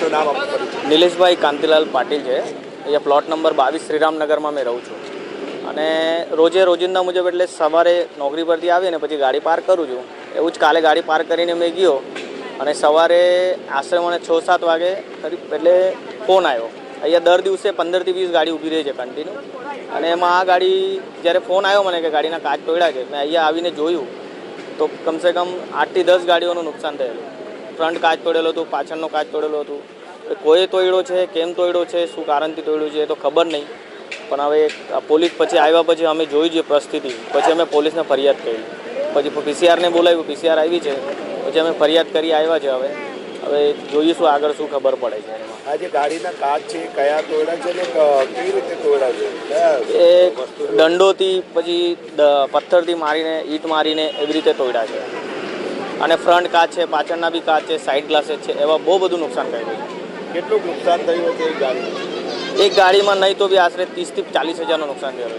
શું નામ આપનું? નિલેશભાઈ કાંતિલાલ પાટીલ છે. અહીંયા પ્લોટ નંબર બાવીસ શ્રીરામનગરમાં મેં રહું છું. અને રોજે રોજિંદા મુજબ એટલે સવારે નોકરી પરથી આવીને પછી ગાડી પાર્ક કરું છું. એવું જ કાલે ગાડી પાર્ક કરીને મેં ગયો અને સવારે આશરે મને છ સાત વાગે કરીબ એટલે ફોન આવ્યો. અહીંયા દર દિવસે પંદરથી વીસ ગાડી ઊભી રહી છે કન્ટિન્યુ અને એમાં આ ગાડી જ્યારે ફોન આવ્યો મને કે ગાડીના કાચ તોડ્યા છે, મેં અહીંયા આવીને જોયું તો કમસે કમ આઠથી દસ ગાડીઓનું નુકસાન થયેલું. ફ્રન્ટ કાચ તોડેલો હતું પાછળનો કાચ તોડેલો હતું. એ કોઈ તોડ્યો છે કેમ તોડ્યો છે શું કારણથી તોડ્યું છે એ તો ખબર નહીં. પણ હવે પોલીસ પછી આવ્યા પછી અમે જોઈ જે પરિસ્થિતિ. પછી અમે પોલીસને ફરિયાદ કરી. પછી પીસીઆરને બોલાવ્યું પીસીઆર આવી છે. પછી અમે ફરિયાદ કરી આવ્યા છે હવે. હવે જોઈશું આગળ શું ખબર પડે છે. આ જે ગાડીના કાચ છે એ કયા તોડ્યા છે ને કેવી રીતે તોડ્યા છે? એ દંડોથી પછી પથ્થરથી મારીને ઈંટ મારીને એવી રીતે તોડ્યા છે. અને ફ્રન્ટ કાચ છે પાછળના બી કાચ છે સાઈડ ગ્લાસેસ છે એવા બહુ બધું નુકસાન કર્યું છે. કેટલું નુકસાન થયું હતું એ ગાડી એક ગાડીમાં નહીં તો બી આશરે ત્રીસથી ચાલીસ હજારનું નુકસાન થયેલું છે